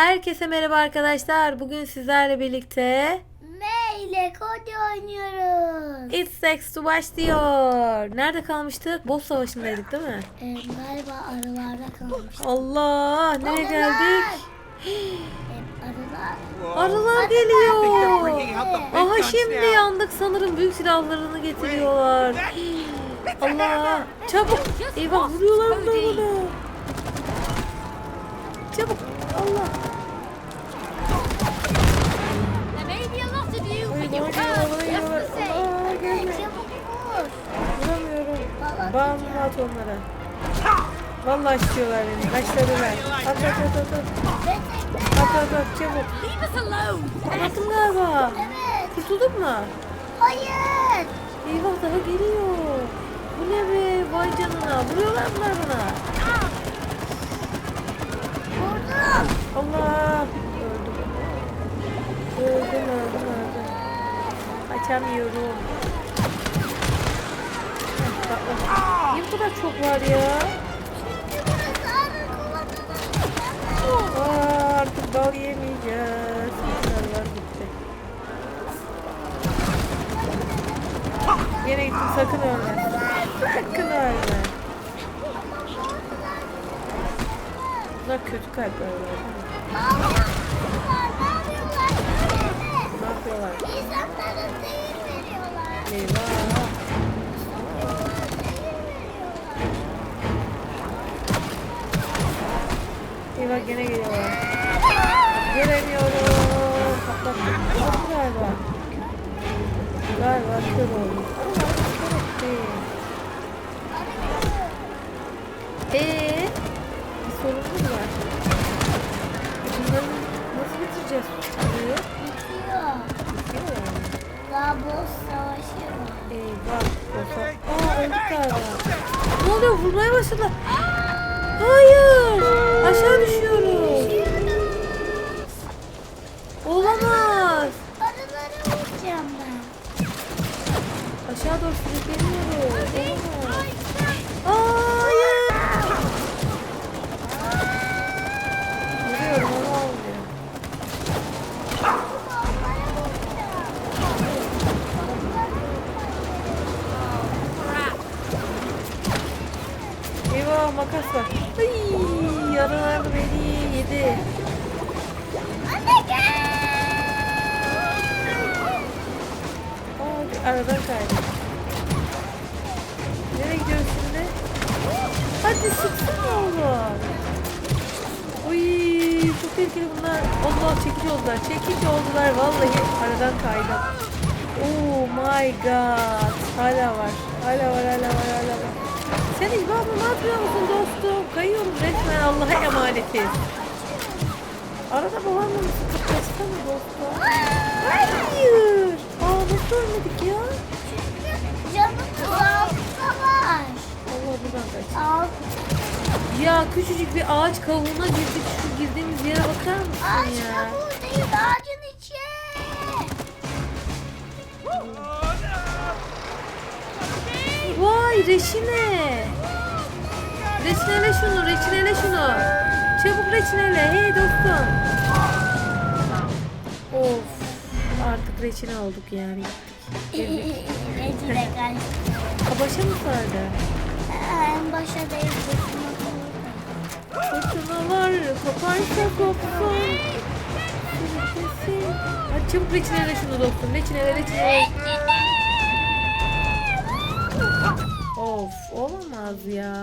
Herkese merhaba arkadaşlar. Bugün sizlerle birlikte M ile kod oynuyoruz. It's Sex başlıyor. Nerede kalmıştık? Boss savaşındaydık değil mi? Ee, galiba arılarda kalmış. Allah nereye geldik? Ee, arılar. Arılar geliyor. Aha şimdi yandık sanırım. Büyük silahlarını getiriyorlar. Allah çabuk. Eyvah vuruyorlar bunlar bana. Çabuk. Allah. Bana Just the vuruyorlar. same. Aa, Ee, gelme. Vuramıyorum. Bam at onlara. Vallahi istiyorlar beni. Kaçladılar. At at at at. at. Tekrar. At at at çabuk. Leave us alone. Attım galiba. Evet. Kurtulduk mu? Hayır. Eyvah daha geliyor. Bu ne be? Vay canına. Vuruyorlar bunlar bana. Vurdum. Allah. Öldüm öldüm öldüm. Açamıyorum. Niye bu kadar çok var ya? Aa, artık bal yemeyeceğiz. Sarılar gitti. Yine gittim sakın ölme. Sakın ölme. Bunlar kötü kalpler var. Yapıyorlar? İnsanlara zehir veriyorlar. Eyvah. Eyvah gene geliyorlar. Göremiyorum. Patlattım. Patlattı galiba. Galiba kör oldu. Eee? Bir sorunumuz var. Bunları nasıl bitireceğiz? Daha boss savaşı var. Eyvah. Bosa. Aa öldük galiba. Ne oluyor? Vurmaya başladılar. Hayır. Aşağı düşüyoruz. Olamaz. Arıları vuracağım ben. Aşağı doğru sürükleniyoruz. Olamaz. Makas var. Ay, yaralandı beni yedi. Aa, aradan kaydı. Nereye gidiyoruz şimdi? Hadi sıksana oğlum. Uy, çok tehlikeli bunlar. Allah çekici oldular. Çekici oldular. Vallahi aradan kaydım. Oh my god. Hala var. Hala var, hala var, hala var. Sen İlmi abla ne yapıyor musun dostum? Kayıyorum resmen Allah'a emanetiz. Arada babamla mı sıkıştırsana dostum? Hayır. Aa nasıl ölmedik ya? Canımız altta var. Allah buradan kaç. Ya küçücük bir ağaç kavuğuna girdik. Şu girdiğimiz yere bakar mısın Ağaç ya? kabuğu değil ağacın içi. Vay reçine. Reçinele şunu, reçinele şunu. Çabuk reçinele. Hey dostum. Of. Artık reçine olduk yani. Recile kaçtı. Ha başa mı sardı? En başa değil. Fırtınalar koparsa kopsun. Hadi çabuk reçinele şunu dostum. Reçinele reçinele. Of olamaz ya.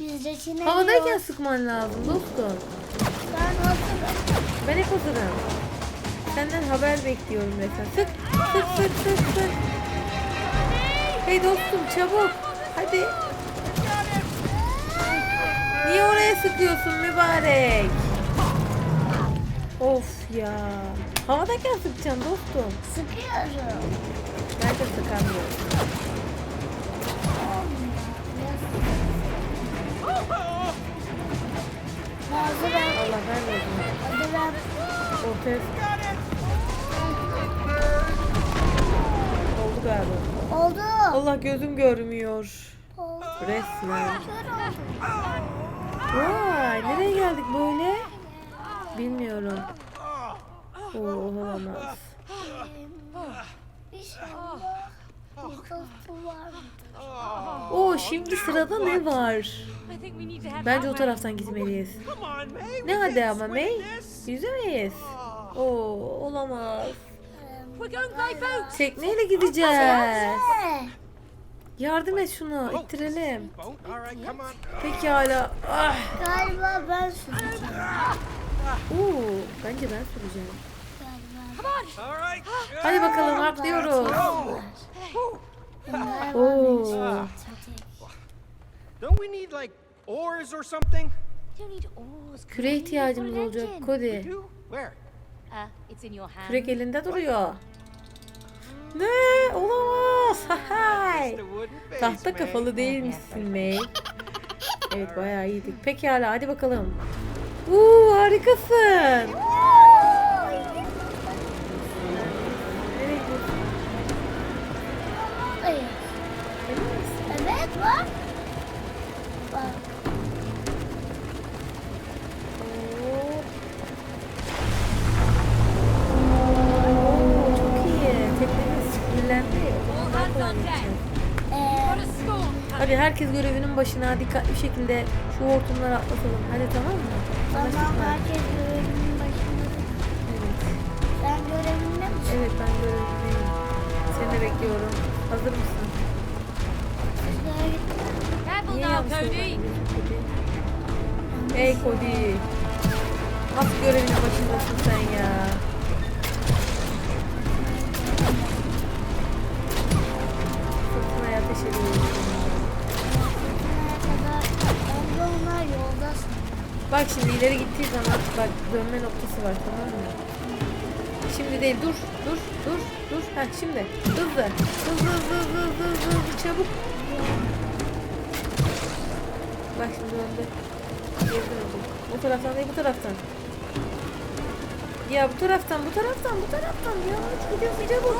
Biz reçine Havadayken sıkman lazım dostum. Ben hazırım. Ben hep hazırım. Senden haber bekliyorum resmen. Sık sık sık sık sık. Hey dostum çabuk. Hadi. Niye oraya sıkıyorsun mübarek? Of ya. Havadayken sıkacaksın dostum. Sıkıyorum. Ben de sıkamıyorum. Hazırım. Allah vermedim. Hazırım. Ortaya Oldu galiba. Oldu. Allah gözüm görmüyor. Oldu. Resmen. Vay nereye geldik böyle? Bilmiyorum. Oo olamaz. Bir dostu vardır. Oo şimdi sırada ne var? Bence o taraftan gitmeliyiz. Ne hadi ama May? Yüzemeyiz. Oo olamaz. Tekneyle gideceğiz. Yardım et şunu. ittirelim. On. Pekala. Ah. Galiba ben süreceğim. Oo, bence ben süreceğim. Galiba. Come on. All right. Hadi bakalım atlıyoruz. Oo. Don't we need like oars or something? Don't need oars. Küre ihtiyacımız olacak. Cody. Uh, it's in your hand. Kürek elinde duruyor. Ne? Olamaz. Hay. Tahta kafalı değilmişsin May. Evet bayağı iyiydik. Pekala hadi bakalım. Uuu harikasın. Herkes görevinin başına dikkatli bir şekilde şu hortumları atlatalım. Hadi tamam mı? Tamam herkes görevinin başında. Evet. Sen görevinde misin? Evet ben görevliyim. Seni de bekliyorum. Hazır mısın? Niye yanlış yapıyorsun Cody? Nasıl görevinin başındasın sen ya? Fırtınaya ateş ediyorsun. Bak şimdi ileri gittiği zaman bak dönme noktası var tamam mı? Şimdi değil dur dur dur dur. Ha şimdi hızlı hızlı hızlı hızlı hızlı hızlı, hızlı çabuk. Bak şimdi döndü. Geri döndü. Bu taraftan değil bu taraftan. Ya bu taraftan bu taraftan bu taraftan ya. Gidiyorsun çabuk.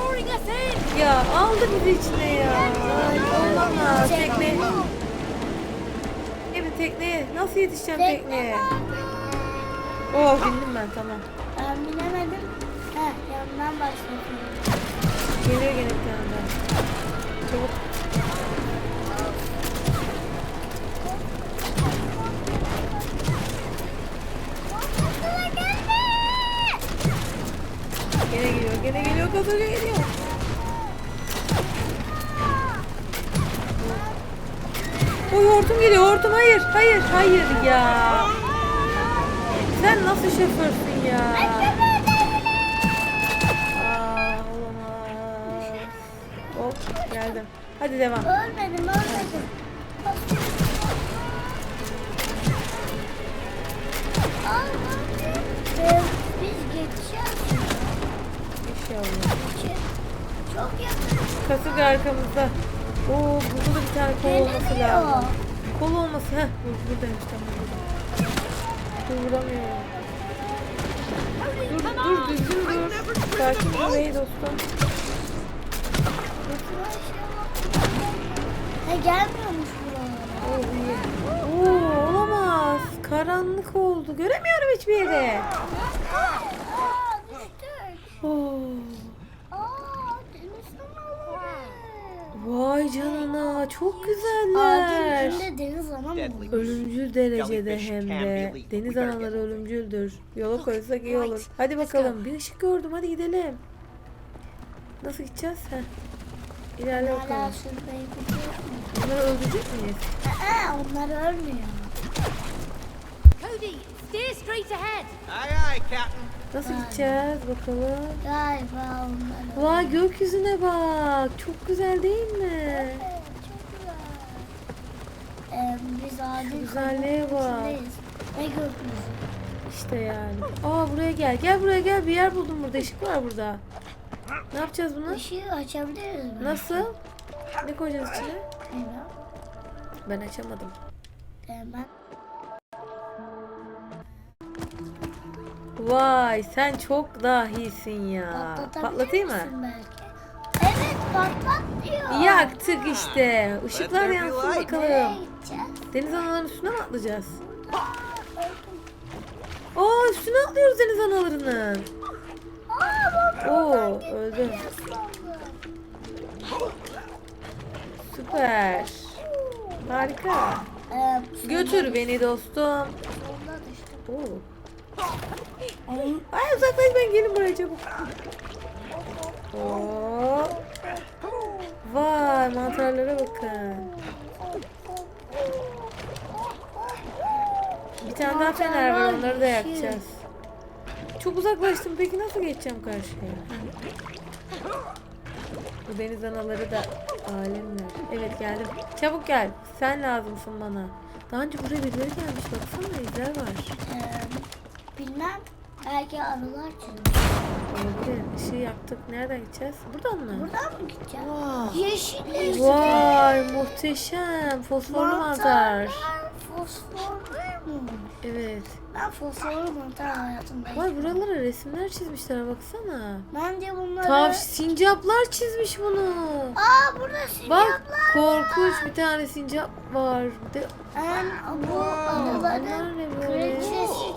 Ya aldı bizi içine ya. Ay, olamaz tekne. Tekneye. Nasıl yetişeceğim tekneye? Oh bindim ben tamam. Ben binemedim. Heh yandan başladım. Geliyor gene bir tane daha. Çabuk. Gene geliyor, gene geliyor, kasırga geliyor. Oy hortum geliyor, hortum hayır, hayır, hayır ya. Sen nasıl şoförsün ya? Aa, olamaz. Hop, geldim. Hadi devam. Ölmedim ölmedim. Biz geçeceğiz. İnşallah. Geçeceğiz. Çok yakın. Kasırga arkamızda. Oo, burada da bir tane kol olması lazım. Kol olması. Heh, bur buradaymış tamam. Dur vuramıyorum. Dur, dur, düzgün dur. Sakin ey dostum. Ha gelmiyormuş buralara. Oo, iyi. Oo, olamaz. Karanlık oldu. Göremiyorum hiçbir yere. Oo. Aa deniz anaları. Vay canına. Çok Ağacın güzeller. içinde deniz ana mı Deadly. olur? Ölümcül derecede hem de. Deniz anaları ölümcüldür. Yola koysak iyi olur. Hadi bakalım. Bir ışık gördüm. Hadi gidelim. Nasıl gideceğiz? Heh. İlerle bakalım. Bunları öldürecek miyiz? Aa, onlar ölmüyor. Cody, steer straight ahead. Aye, aye, Captain. Nasıl gideceğiz bakalım? Galiba onlar ölmüyor. Vay gökyüzüne bak. Çok güzel değil mi? Evet, çok güzel. Ee, biz ağacın güzelliğe bak. içindeyiz. Ve gökyüzü. İşte yani. Aa buraya gel. Gel buraya gel. Bir yer buldum burada. Işık var burada. Ne yapacağız bunu? Işığı açabiliriz mi? Nasıl? Ne koyacağız içine? Bilmiyorum. Ben açamadım. Ee, ben Vay sen çok dahisin ya. Patlatayım mı? belki? Evet patlat diyor. Yaktık işte. Işıklar yansın bakalım. Deniz analarının üstüne mi atlayacağız? Aa üstüne atlıyoruz deniz analarının. Aa. Oo öldüm. Süper. Harika. Ee, Götür beni dostum. Oo. Ay uzaklaş ben gelin buraya çabuk. Oo. Vay mantarlara bakın. Bir tane daha fener var onları da yakacağız. Çok uzaklaştım peki nasıl geçeceğim karşıya? Bu deniz anaları da alemler. Evet geldim. Çabuk gel. Sen lazımsın bana. Daha önce buraya birileri gelmiş. Baksana izler var. Bilmem. Belki arılar çizmiş. Olabilir. Işığı yaktık. Nereden gideceğiz? Buradan mı? Buradan mı gideceğiz? Vay. Yeşil yeşil. Vay muhteşem. Fosforlu mantar. Fosforlu mu? Evet. Ben fosforlu mantar hayatımda Vay buralara resimler çizmişler baksana. Bence bunları... Tav sincaplar çizmiş bunu. Aa burada sincaplar Bak korkunç bir tane sincap var. Bir de Ben bu böyle? kraliçesi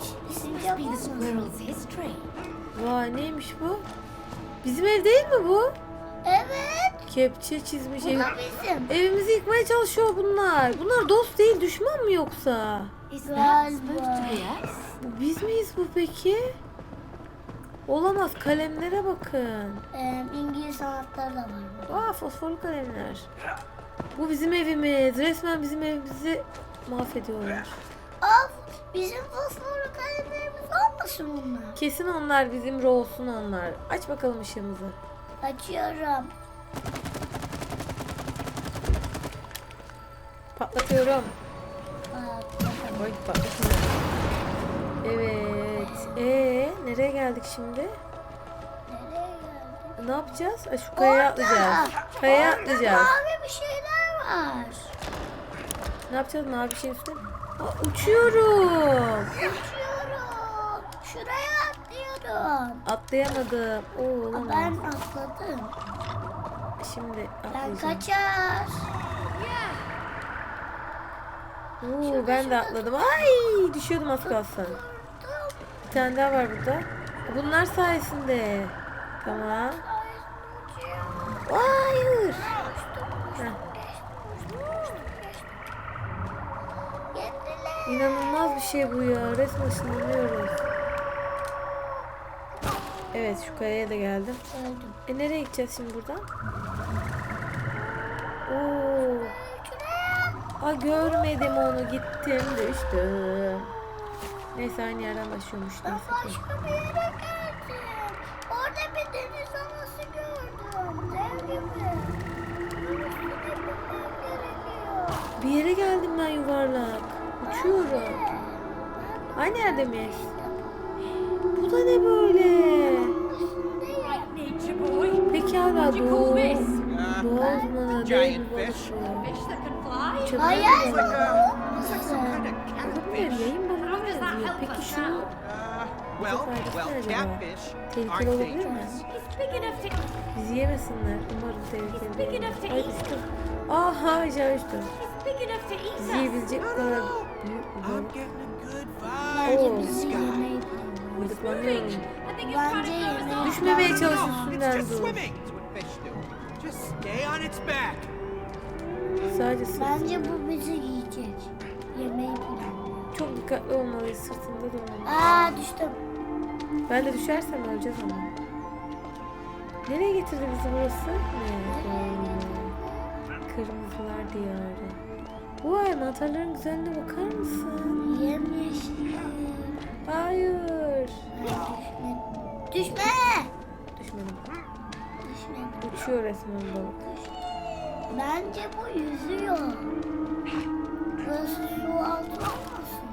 Vay neymiş bu? Bizim ev değil mi bu? Evet. Kepçe çizmiş Bu ev. da bizim. Evimizi yıkmaya çalışıyor bunlar. Bunlar dost değil düşman mı yoksa? Galiba. us? Biz miyiz bu peki? Olamaz kalemlere bakın. Ee, İngiliz sanatları da var. Aa fosforlu kalemler. Bu bizim evimiz. Resmen bizim evimizi mahvediyorlar. Aa bizim fosforlu kalemlerimiz olmasın bunlar? Kesin onlar bizim olsun onlar. Aç bakalım ışığımızı. Açıyorum. Patlatıyorum. Oy patlatıyor. Evet. Ee nereye geldik şimdi? nereye geldik? Ne yapacağız? Aa, şu kayaya atlayacağız. Kayaya atlayacağız. mavi bir şeyler var. Ne yapacağız? Mavi bir şeyin üstüne. Aa, uçuyorum. Uçuyorum. Şuraya atlıyorum. Atlayamadım. Oo olamaz. Ben atladım. Şimdi Ben atlayacağım. kaçar. Oo, ben de atladım. Ay düşüyordum az kalsın. Bir tane daha var burada. Bunlar sayesinde. Tamam. Hayır. İnanılmaz bir şey bu ya. Resmen ışınlanıyoruz. Evet şu kayaya da geldim. Öldüm. E nereye gideceğiz şimdi buradan? Oo. Aa görmedim onu gittim düştüm. Neyse aynı yerden başlıyormuş. Ben Neyse. başka bir yere geldim. Orada bir deniz anası gördüm. Dev gibi. Bir yere geldim ben yuvarlak. Uçuyorum. Aynı yerde miyiz? Bu da ne böyle? Fish. balık. Fish that can fly? Çok Hayır güzel. bu. Catfish. yayın balığı How does that benziyor. help Peki şu well, well, ne catfish aren't mi? dangerous. It's big enough to. bizi yemesinler. Umarım tehlikeli big değil. enough to Ay eat. düştüm. Aha aşağı düştüm. It's big enough to eat Bizi yiyebilecek kadar Just stay on its back. Sadece sırt. Bence bu bizi yiyecek. Yemeği planlıyor. Çok dikkatli olmalıyız sırtında durmalıyız. Aa düştüm. Ben de düşersem öleceğiz ama. Nereye getirdi bizi burası? Ne? Böyle. Kırmızılar diyarı. Vay mantarların güzelliğine bakar mısın? Yemyeşil. Hayır. Düşme. Düşme. Düşmedim. Düşme. Uçuyor resmen balık. Bence bu yüzüyor. Burası su altı olmasın.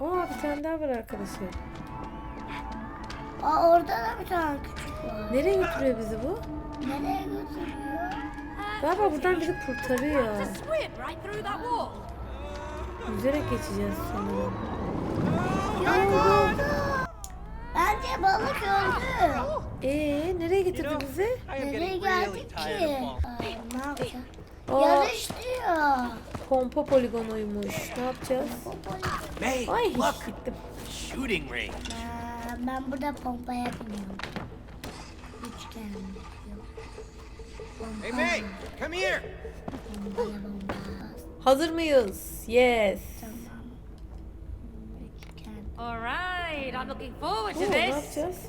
Aa bir tane daha var arkadaşlar. Aa orada da bir tane küçük var. Nereye götürüyor bizi bu? Nereye götürüyor? Galiba buradan bizi kurtarıyor. Yüzerek geçeceğiz sanırım. Oldu. Bence balık öldü. Ee nereye getirdi bizi? Nereye geldik ki? Ay, ne yapacağız? Aa, Yarış diyor. pompa poligonuymuş. Ne yapacağız? May, Ay look. gittim. Shooting range. Aa, ben burada pompa yapmıyorum. Üçgen yapıyorum. Pompa, Hey, May, come here. Hazır mıyız? Yes. looking forward to oh, this. Gracias.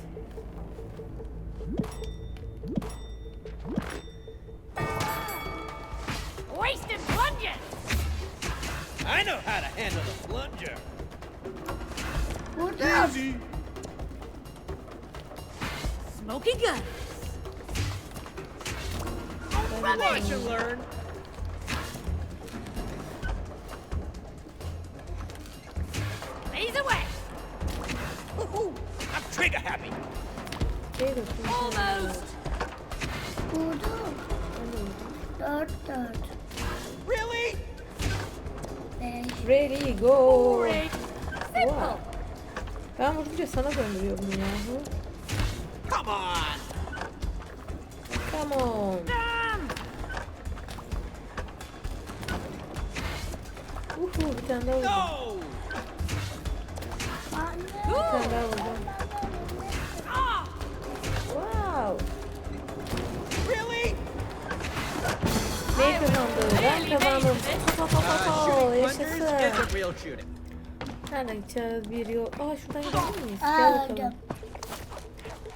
Wasted plunger. I know how to handle a plunger. What is he? Smoky guns. Oh, rubbish! What you learn. I'm trigger happy. Şey bakayım. Almost. Vurdum. Dört dört. Really? Beş. Ready go. Boring. Simple. Wow. Ben vurunca sana döndürüyorum ya. Hı? Come on. Come on. Damn. Uhu bir tane daha vurdum. No. Anne. Bir tane daha vurdum. Ben kazandım. Pa, pa, pa, pa, Uh, pa. Yaşasın. Nereden gideceğiz? Bir yol. Aa şuradan gidebilir miyiz? Gel bakalım.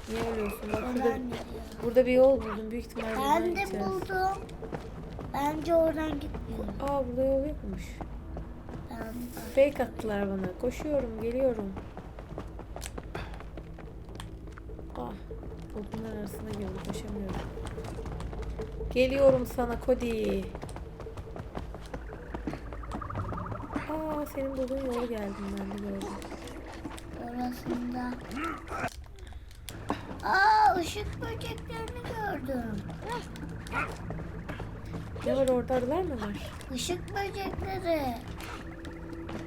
Niye ölüyorsun? Bak gidiyor. burada bir yol buldum. Büyük ihtimalle buradan Ben de gideceğiz. buldum. Bence oradan gitmiyorum. Aa burada yol yokmuş. Ben Fake attılar bana. Koşuyorum, geliyorum. Ah, odunlar arasına girdim, koşamıyorum. Geliyorum sana Cody. Aa, senin bulduğun yola geldim ben de gördüm. orasında. Aa ışık böceklerini gördüm. Ne var orada arılar mı var? Işık böcekleri.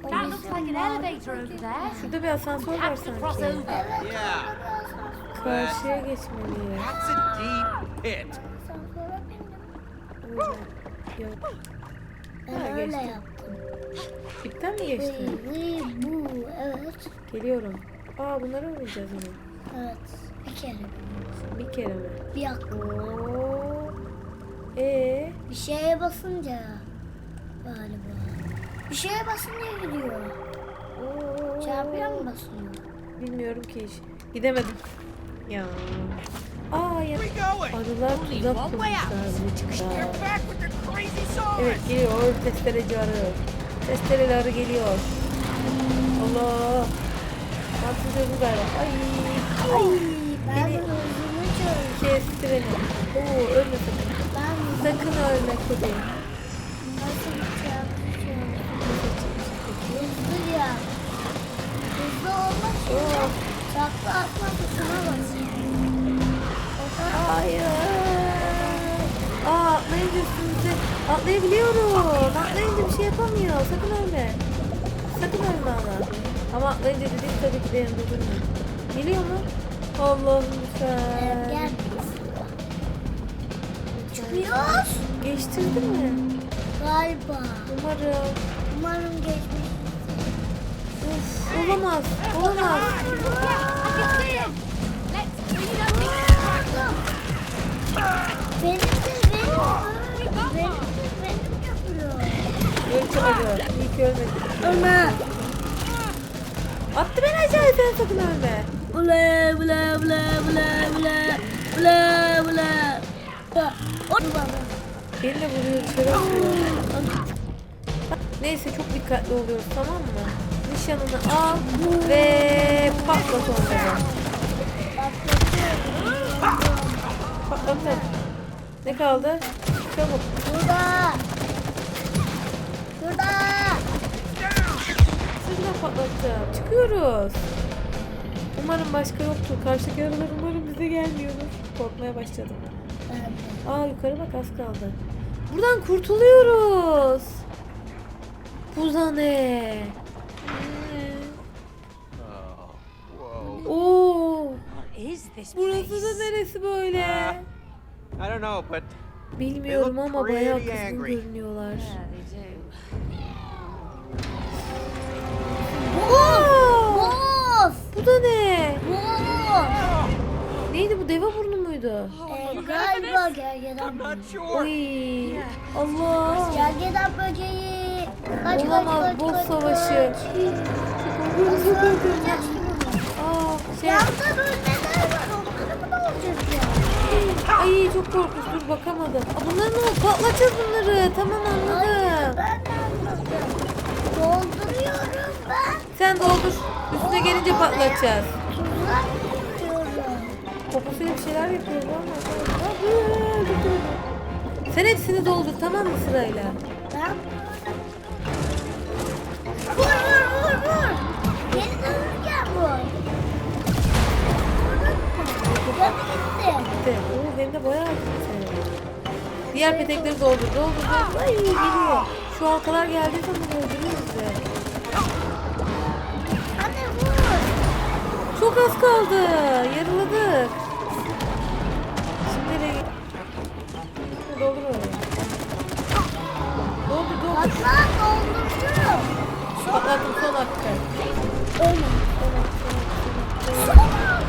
That looks bizim like an mavi elevator over böcekler. there. Şurada bir asansör var Have to cross sanki. over. Yeah. asansör. Karşıya geçmeliyiz. That's a deep pit. Yüzden- Yok. Ben Ha, öyle geçtim. yaptım. İpten mi geçtin? vıy bu. Evet. Geliyorum. Aa bunları oynayacağız yine. Evet. Bir kere. Bir kere mi? Bir aklı. Oo. Ee, Bir şeye basınca galiba. Bir şeye basınca gidiyor. oo. Çarpıya mı basıyor? Bilmiyorum ki hiç. Gidemedim. Ya. Aa ya. Arılar tuzak kurmuşlar. Evet geliyor testereci arı. Testereli arı geliyor. Allah. Mantıcı bu galiba. Ay. Ay. Ben Beni hızını çözdüm. kesti beni. Oo ölme sakın. Ben Sakın ölme çözdüm. Hızlı ya. Hızlı olmak için takla atma tuşuna basıyorum. Hayır. Aa atlayınca üstümüze atlayabiliyorum. Atlayınca bir şey yapamıyor. Sakın ölme. Sakın ölme ama. Ama atlayınca dedim tabii ki de yanında durmuyor. Geliyor mu? Allah'ım gel. lütfen. Çıkıyoruz. Geçtirdin mi? Galiba. Umarım. Umarım geçmiş. Olamaz. Olamaz. Ölçemedi. İyi ki ölmedi. Ömer. Attı beni aşağıya sen sakın ölme. Ula ula ula ula ula ula ula. Beni de vuruyor atıyor. Neyse çok dikkatli oluyoruz tamam mı? Nişanını al ve patlat onları. Patlattım. Ne kaldı? Çabuk. Burada. Sırtına patlattım. Çıkıyoruz. Umarım başka yoktur. Karşıdaki aralar umarım bize gelmiyordur. Korkmaya başladım. Aa yukarı bak az kaldı. Buradan kurtuluyoruz. Bu ne? Oo, What is this burası da neresi böyle? I don't know, but Bilmiyorum ama bayağı kızgın görünüyorlar. They do. Bu. Da ne? Bu. Neydi bu deve burnu muydu? Ee, galiba gergedan. Oy Allah. Gergedan böceği. Kaç kaç Olamaz kaç boss kaç, savaşı. Nasıl öldüreceğiz ki bunu? Aa şey. Yanda bölmeler var. Onları mı ne olacak ya? Ay çok korkunç dur bakamadım. Aa, bunlar ne oldu? Patlatacağız bunları. Tamam anladım. ben de anladım. Dolduruyorum ben. Sen doldur. Üstüne gelince patlatacağız. Tuzak yapıyorum. Kokusuyla bir şeyler yapıyoruz ama. Sen hepsini doldur tamam mı sırayla? Ben Vur vur vur vur. Beni dövürken vur. Canı gitti. Gitti. Oo benim de bayağı gitti. Diğer petekleri doldur. Doldur doldur. Ay geliyor. Şu halkalar geldiği zaman öldürüyor bizi. Hadi vur. Çok az kaldı. Yarıladık. Şimdi nereye? Doldur orayı. Doldur doldur. Atla doldurdum. Patlattım son hakkı. Ölme. Son hakkı.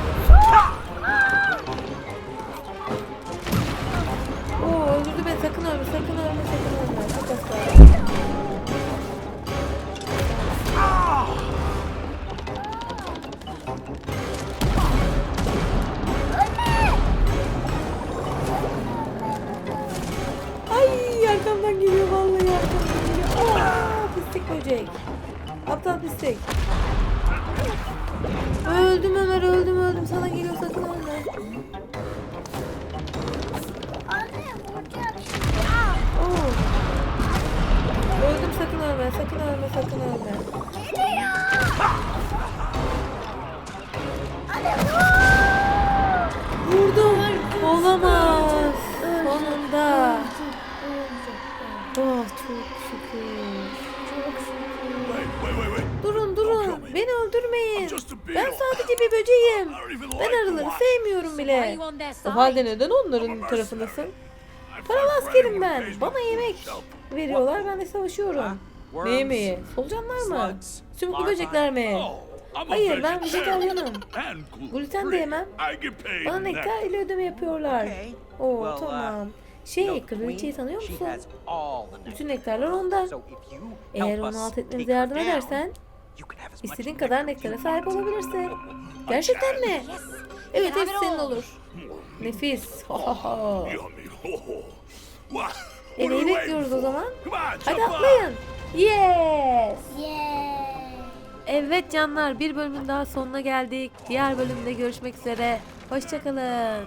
Oo öldürdü beni. Sakın ölme, sakın ölme, sakın ölme. Kaldı. Ay arkamdan geliyor vallahi arkamdan geliyor. Aa, pislik böcek. Aptal pislik. Öldüm Ömer öldüm öldüm. Sana geliyor sakın ölme. Anne vuracak. Oo. Ölme sakın ölme sakın ölme. Vurdum. Olamaz. Sonunda. Oh çok şükür. Durun durun. Beni öldürmeyin. Ben sadece bir böceğim. Ben arıları sevmiyorum bile. O halde neden onların tarafındasın? Paralı askerim ben. Bana yemek veriyorlar. Ben de savaşıyorum. Ne yemeği? Solucanlar mı? Sümüklü böcekler mi? Oh, I'm a Hayır ben vejetaryenim. Gluten de yemem. Bana nektar ile ödeme yapıyorlar. Oo uh, tamam. Şey kraliçeyi tanıyor musun? has all the Bütün nektarlar onda. Eğer onu alt her yardım edersen istediğin kadar nektara sahip olabilirsin. Gerçekten mi? Evet hepsi senin all. olur. Nefis. Oh, oh. E we bekliyoruz o zaman? Hadi atlayın. Yes. Yeah. Evet canlar bir bölümün daha sonuna geldik. Diğer bölümde görüşmek üzere. Hoşçakalın.